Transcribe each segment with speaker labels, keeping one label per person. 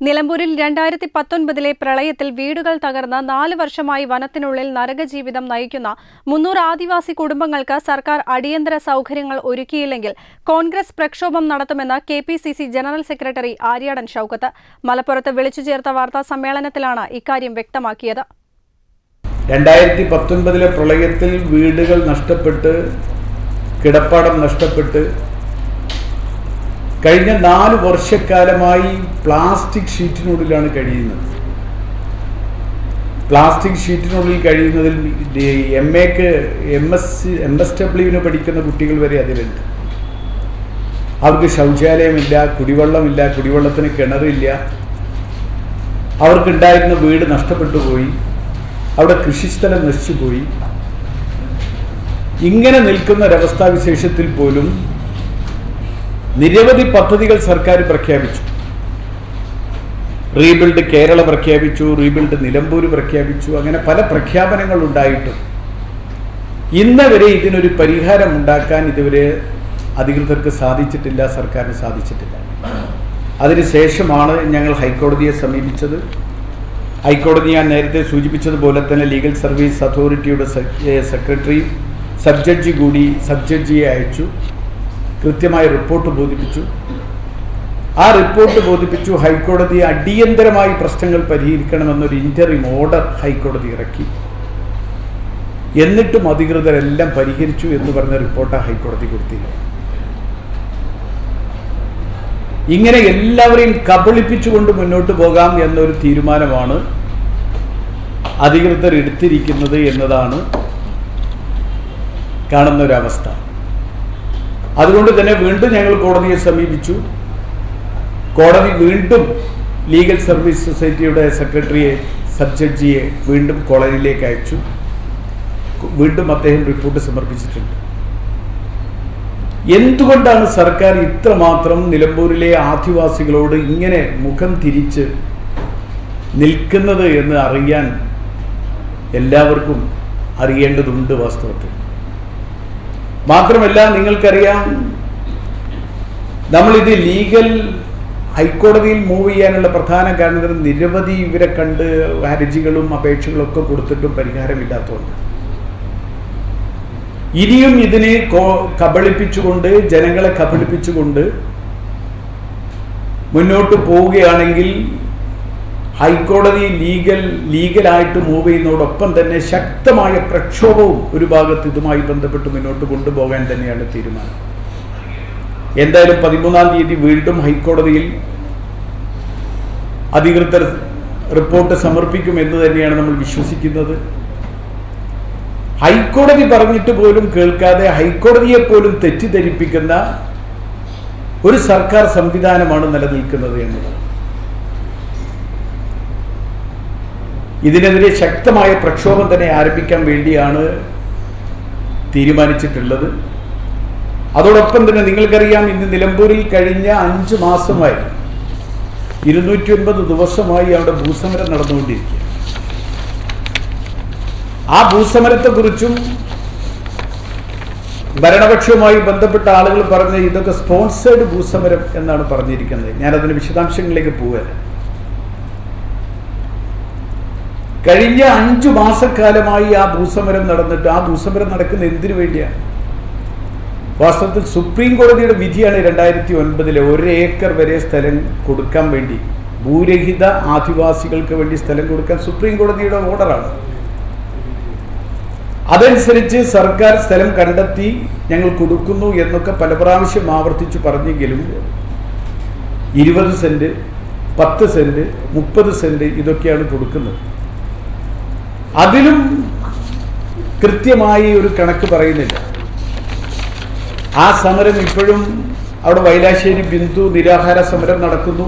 Speaker 1: നിലമ്പൂരിൽ രണ്ടായിരത്തി പത്തൊൻപതിലെ പ്രളയത്തിൽ വീടുകൾ തകർന്ന് നാല് വർഷമായി വനത്തിനുള്ളിൽ നരകജീവിതം നയിക്കുന്ന മുന്നൂറ് ആദിവാസി കുടുംബങ്ങൾക്ക് സർക്കാർ അടിയന്തര സൗകര്യങ്ങൾ ഒരുക്കിയില്ലെങ്കിൽ കോൺഗ്രസ് പ്രക്ഷോഭം നടത്തുമെന്ന് K general secretary Aryadan Shoukath. മലപ്പുറത്ത് വിളിച്ചു ചേർത്ത വാർത്താ സമ്മേളനത്തിലാണ് ഇക്കാര്യം വ്യക്തമാക്കിയത്.
Speaker 2: രണ്ടായിരത്തി പത്തൊൻപതിലെ പ്രളയത്തിൽ വീടുകൾ നഷ്ടപ്പെട്ട് കിടപ്പാടം നഷ്ടപ്പെട്ട് കഴിഞ്ഞ നാല് വർഷക്കാലമായി പ്ലാസ്റ്റിക് ഷീറ്റിനുള്ളിലാണ് കഴിയുന്നത്. പ്ലാസ്റ്റിക് ഷീറ്റിനുള്ളിൽ കഴിയുന്നതിൽ എം എക്ക് എം എസ് എം എസ് ഡബ്ല്യുവിന് പഠിക്കുന്ന കുട്ടികൾ വരെ അതിലുണ്ട്. അവർക്ക് ശൗചാലയമില്ല കുടിവെള്ളമില്ല കുടിവെള്ളത്തിന് കിണറില്ല. അവർക്കുണ്ടായിരുന്ന വീട് നഷ്ടപ്പെട്ടു പോയി. അവിടെ കൃഷിസ്ഥലം നശിച്ചുപോയി ഇങ്ങനെ നിൽക്കുന്ന ഒരവസ്ഥാവിശേഷത്തിൽ പോലും നിരവധി പദ്ധതികൾ സർക്കാർ പ്രഖ്യാപിച്ചു. റീബിൽഡ് കേരള പ്രഖ്യാപിച്ചു റീബിൽഡ് നിലമ്പൂർ പ്രഖ്യാപിച്ചു അങ്ങനെ പല പ്രഖ്യാപനങ്ങൾ ഉണ്ടായിട്ടും. ഇന്ന് വരെ ഇതിനൊരു പരിഹാരം ഉണ്ടാക്കാൻ ഇതുവരെ അധികൃതർക്ക് സാധിച്ചിട്ടില്ല സർക്കാരിന് സാധിച്ചിട്ടില്ല. അതിനുശേഷമാണ് ഞങ്ങൾ ഹൈക്കോടതിയെ സമീപിച്ചത്. ഹൈക്കോടതി ഞാൻ നേരത്തെ സൂചിപ്പിച്ചതുപോലെ തന്നെ legal service authority secretary sub judge കൂടി സബ് ജഡ്ജിയെ അയച്ചു. കൃത്യമായ റിപ്പോർട്ട് ബോധിപ്പിച്ചു. ആ റിപ്പോർട്ട് ബോധിപ്പിച്ചു ഹൈക്കോടതി അടിയന്തരമായി പ്രശ്നങ്ങൾ പരിഹരിക്കണമെന്നൊരു ഇന്ററിം ഓർഡർ ഹൈക്കോടതി ഇറക്കി. എന്നിട്ടും അധികൃതരെല്ലാം പരിഹരിച്ചു എന്ന് പറഞ്ഞ റിപ്പോർട്ടാണ് ഹൈക്കോടതി കൊടുത്തിരിക്കുന്നത് ഇങ്ങനെ എല്ലാവരെയും കബളിപ്പിച്ചുകൊണ്ട് മുന്നോട്ട് പോകാം എന്നൊരു തീരുമാനമാണ് അധികൃതർ എടുത്തിരിക്കുന്നത് എന്നതാണ് കാണുന്ന ഒരവസ്ഥ അതുകൊണ്ട് തന്നെ വീണ്ടും ഞങ്ങൾ കോടതിയെ സമീപിച്ചു. കോടതി വീണ്ടും ലീഗൽ സർവീസ് സൊസൈറ്റിയുടെ സെക്രട്ടറിയെ സബ് ജഡ്ജിയെ വീണ്ടും കോളേജിലേക്ക് അയച്ചു. വീണ്ടും അദ്ദേഹം റിപ്പോർട്ട് സമർപ്പിച്ചിട്ടുണ്ട്. എന്തുകൊണ്ടാണ് സർക്കാർ ഇത്രമാത്രം നിലമ്പൂരിലെ ആദിവാസികളോട് ഇങ്ങനെ മുഖം തിരിച്ച് നിൽക്കുന്നത് എന്ന് അറിയാൻ എല്ലാവർക്കും അറിയേണ്ടതുണ്ട് വാസ്തവത്തിൽ? മാത്രമല്ല നിങ്ങൾക്കറിയാം നമ്മളിത് ലീഗൽ ഹൈക്കോടതിയിൽ മൂവ് ചെയ്യാനുള്ള പ്രധാന കാരണം നിരവധി ഇവരെ കണ്ട് ഹർജികളും അപേക്ഷകളും ഒക്കെ കൊടുത്തിട്ടും പരിഹാരമില്ലാത്തതുകൊണ്ട്. ഇനിയും ഇതിനെ കബളിപ്പിച്ചുകൊണ്ട് ജനങ്ങളെ കബളിപ്പിച്ചുകൊണ്ട് മുന്നോട്ട് പോവുകയാണെങ്കിൽ ഹൈക്കോടതി ലീഗൽ ലീഗലായിട്ട് മൂവ് ചെയ്യുന്നതോടൊപ്പം തന്നെ ശക്തമായ പ്രക്ഷോഭവും ഒരു ഭാഗത്ത് ഇതുമായി ബന്ധപ്പെട്ട് മുന്നോട്ട് കൊണ്ടുപോകാൻ തന്നെയാണ് തീരുമാനം. എന്തായാലും പതിമൂന്നാം തീയതി വീണ്ടും ഹൈക്കോടതിയിൽ അധികൃതർ റിപ്പോർട്ട് സമർപ്പിക്കും എന്ന് തന്നെയാണ് നമ്മൾ വിശ്വസിക്കുന്നത്. ഹൈക്കോടതി പറഞ്ഞിട്ട് പോലും കേൾക്കാതെ ഹൈക്കോടതിയെ പോലും തെറ്റിദ്ധരിപ്പിക്കുന്ന ഒരു സർക്കാർ സംവിധാനമാണ് നിലനിൽക്കുന്നത് എന്നുള്ളത് ഇതിനെതിരെ ശക്തമായ പ്രക്ഷോഭം തന്നെ ആരംഭിക്കാൻ വേണ്ടിയാണ് തീരുമാനിച്ചിട്ടുള്ളത്. അതോടൊപ്പം തന്നെ നിങ്ങൾക്കറിയാം ഇന്ന് നിലമ്പൂരിൽ കഴിഞ്ഞ അഞ്ച് മാസമായി ഇരുന്നൂറ്റി ഒൻപത് ദിവസമായി അവിടെ ഭൂസമരം നടന്നുകൊണ്ടിരിക്കുക ആ ഭൂസമരത്തെക്കുറിച്ചും ഭരണപക്ഷവുമായി ബന്ധപ്പെട്ട ആളുകൾ പറഞ്ഞ ഇതൊക്കെ സ്പോൺസേഡ് ഭൂസമരം എന്നാണ് പറഞ്ഞിരിക്കുന്നത്. ഞാനതിന് വിശദാംശങ്ങളിലേക്ക് പോവുകയല്ല കഴിഞ്ഞ അഞ്ചു മാസക്കാലമായി ആ ഭൂസമരം നടന്നിട്ട് ആ ഭൂസമരം നടക്കുന്ന എന്തിനു വേണ്ടിയാണ് വാസ്തവത്തിൽ സുപ്രീം കോടതിയുടെ വിധിയാണ് രണ്ടായിരത്തി ഒൻപതിലെ ഒരു ഏക്കർ വരെ സ്ഥലം കൊടുക്കാൻ വേണ്ടി. ഭൂരഹിത ആദിവാസികൾക്ക് വേണ്ടി സ്ഥലം കൊടുക്കാൻ സുപ്രീം കോടതിയുടെ ഓർഡറാണ്. അതനുസരിച്ച് സർക്കാർ സ്ഥലം കണ്ടെത്തി ഞങ്ങൾ കൊടുക്കുന്നു എന്നൊക്കെ പല പ്രാവശ്യം ആവർത്തിച്ചു പറഞ്ഞെങ്കിലും ഇരുപത് സെന്റ് പത്ത് സെന്റ് മുപ്പത് സെന്റ് ഇതൊക്കെയാണ് കൊടുക്കുന്നത്. അതിലും കൃത്യമായി ഒരു കണക്ക് പറയുന്നില്ല. ആ സമരം ഇപ്പോഴും അവിടെ വൈലാശ്ശേരി ബിന്ദു നിരാഹാര സമരം നടക്കുന്നു.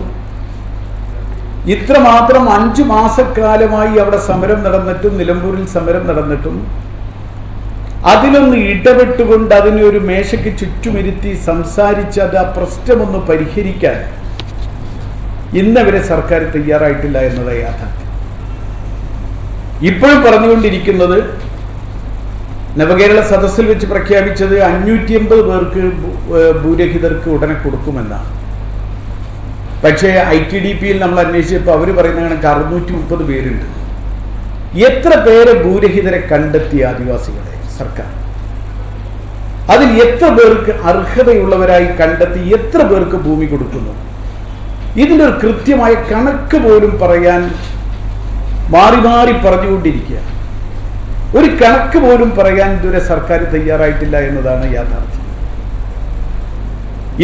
Speaker 2: ഇത്രമാത്രം അഞ്ചു മാസക്കാലമായി അവിടെ സമരം നടന്നിട്ടും നിലമ്പൂരിൽ സമരം നടന്നിട്ടും അതിലൊന്ന് ഇടപെട്ടുകൊണ്ട് അതിനെ ഒരു മേശയ്ക്ക് ചുറ്റുമിരുത്തി സംസാരിച്ച് അത് ആ പ്രശ്നമൊന്ന് പരിഹരിക്കാൻ ഇന്നവരെ സർക്കാർ തയ്യാറായിട്ടില്ല എന്നതാണ് യാഥാർത്ഥ്യം. ഇപ്പോഴും പറഞ്ഞുകൊണ്ടിരിക്കുന്നത് നവകേരള സദസ്സിൽ വെച്ച് പ്രഖ്യാപിച്ചത് അഞ്ഞൂറ്റി എൺപത് പേർക്ക് ഭൂരഹിതർക്ക് ഉടനെ കൊടുക്കുമെന്നാണ്. പക്ഷേ ഐ ടി ഡി പിയിൽ നമ്മൾ അന്വേഷിച്ചപ്പോൾ അവർ പറയുന്ന കണക്ക് അറുന്നൂറ്റി മുപ്പത് പേരുണ്ട്. എത്ര പേരെ ഭൂരഹിതരെ കണ്ടെത്തി ആദിവാസികളെ സർക്കാർ? അതിൽ എത്ര പേർക്ക് അർഹതയുള്ളവരായി കണ്ടെത്തി എത്ര പേർക്ക് ഭൂമി കൊടുക്കുന്നു? ഇതിന്റെ ഒരു കൃത്യമായ കണക്ക് പോലും പറയാൻ മാറി മാറി പറഞ്ഞുകൊണ്ടിരിക്കുക. ഒരു കണക്ക് പോലും പറയാൻ ഇതുവരെ സർക്കാർ തയ്യാറായിട്ടില്ല എന്നതാണ് യാഥാർത്ഥ്യം.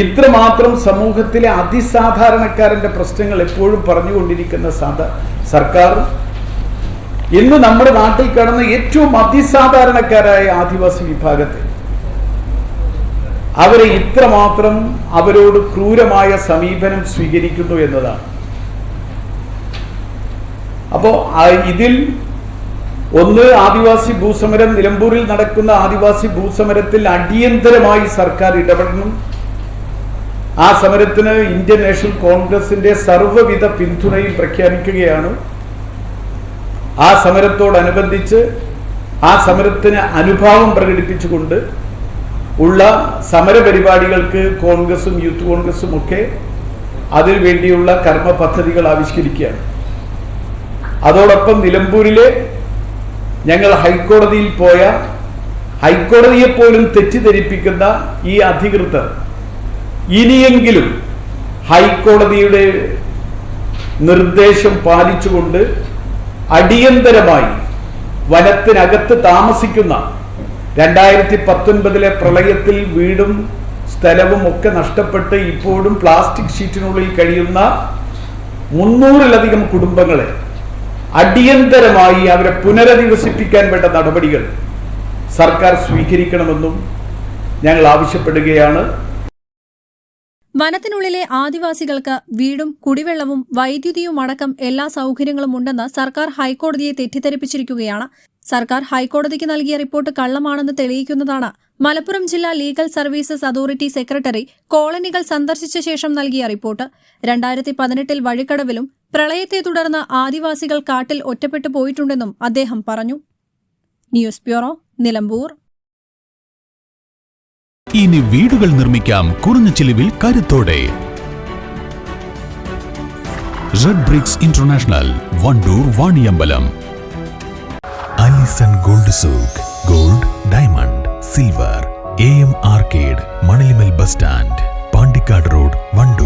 Speaker 2: ഇത്രമാത്രം സമൂഹത്തിലെ അതിസാധാരണക്കാരന്റെ പ്രശ്നങ്ങൾ എപ്പോഴും പറഞ്ഞുകൊണ്ടിരിക്കുന്ന സർക്കാർ ഇന്ന് നമ്മുടെ നാട്ടിൽ കടന്ന ഏറ്റവും അതിസാധാരണക്കാരായ ആദിവാസി വിഭാഗത്തെ അവരെ ഇത്രമാത്രം അവരോട് ക്രൂരമായ സമീപനം സ്വീകരിക്കുന്നു എന്നതാണ്. അപ്പോ ഇതിൽ ഒന്ന് ആദിവാസി ഭൂസമരം നിലമ്പൂരിൽ നടക്കുന്ന ആദിവാസി ഭൂസമരത്തിൽ അടിയന്തരമായി സർക്കാർ ഇടപെടണം. ആ സമരത്തിന് ഇന്ത്യൻ നാഷണൽ കോൺഗ്രസിന്റെ സർവവിധ പിന്തുണയും പ്രഖ്യാപിക്കുകയാണ്. ആ സമരത്തോടനുബന്ധിച്ച് ആ സമരത്തിന് അനുഭാവം പ്രകടിപ്പിച്ചുകൊണ്ട് ഉള്ള സമരപരിപാടികൾക്ക് കോൺഗ്രസും യൂത്ത് കോൺഗ്രസും ഒക്കെ അതിനു വേണ്ടിയുള്ള കർമ്മ പദ്ധതികൾ ആവിഷ്കരിക്കുകയാണ്. അതോടൊപ്പം നിലമ്പൂരിലെ ഞങ്ങൾ ഹൈക്കോടതിയിൽ പോയ ഹൈക്കോടതിയെ പോലും തെറ്റിദ്ധരിപ്പിക്കുന്ന ഈ അധികൃതർ ഇനിയെങ്കിലും ഹൈക്കോടതിയുടെ നിർദ്ദേശം പാലിച്ചുകൊണ്ട് അടിയന്തരമായി വനത്തിനകത്ത് താമസിക്കുന്ന രണ്ടായിരത്തി പത്തൊൻപതിലെ പ്രളയത്തിൽ വീടും സ്ഥലവും ഒക്കെ നഷ്ടപ്പെട്ട് ഇപ്പോഴും പ്ലാസ്റ്റിക് ഷീറ്റിനുള്ളിൽ കഴിയുന്ന മുന്നൂറിലധികം കുടുംബങ്ങളെ അടിയന്തരമായി അവരെ പുനരധിവസിപ്പിക്കാൻ വേണ്ട നടപടികൾ സർക്കാർ സ്വീകരിക്കണമെന്നും ഞങ്ങൾ ആവശ്യപ്പെടുകയാണ്.
Speaker 1: വനത്തിനുള്ളിലെ ആദിവാസികൾക്ക് വീടും കുടിവെള്ളവും വൈദ്യുതിയും അടക്കം എല്ലാ സൗകര്യങ്ങളും ഉണ്ടെന്ന് സർക്കാർ ഹൈക്കോടതിയെ തെറ്റിദ്ധരിപ്പിച്ചിരിക്കുകയാണ്. സർക്കാർ ഹൈക്കോടതിക്ക് നൽകിയ റിപ്പോർട്ട് കള്ളമാണെന്ന് തെളിയിക്കുന്നതാണ്. മലപ്പുറം ജില്ലാ ലീഗൽ സർവീസസ് അതോറിറ്റി സെക്രട്ടറി കോളനികൾ സന്ദർശിച്ച ശേഷം നൽകിയ റിപ്പോർട്ട്. രണ്ടായിരത്തി പതിനെട്ടിൽ വഴിക്കടവിലും പ്രളയത്തെ തുടർന്ന് ആദിവാസികൾ കാട്ടിൽ ഒറ്റപ്പെട്ടു പോയിട്ടുണ്ടെന്നും അദ്ദേഹം പറഞ്ഞു. News bureau Nilambur.
Speaker 3: ഇനി വീടുകൾ നിർമ്മിക്കാം കുറഞ്ഞ ചിലവിൽ കരുത്തോടെ. Red bricks international Wandoor Vaniyambalam. Alison gold souk gold diamond silver A M arcade Manalimal bus stand Pandikkad road Wandoor.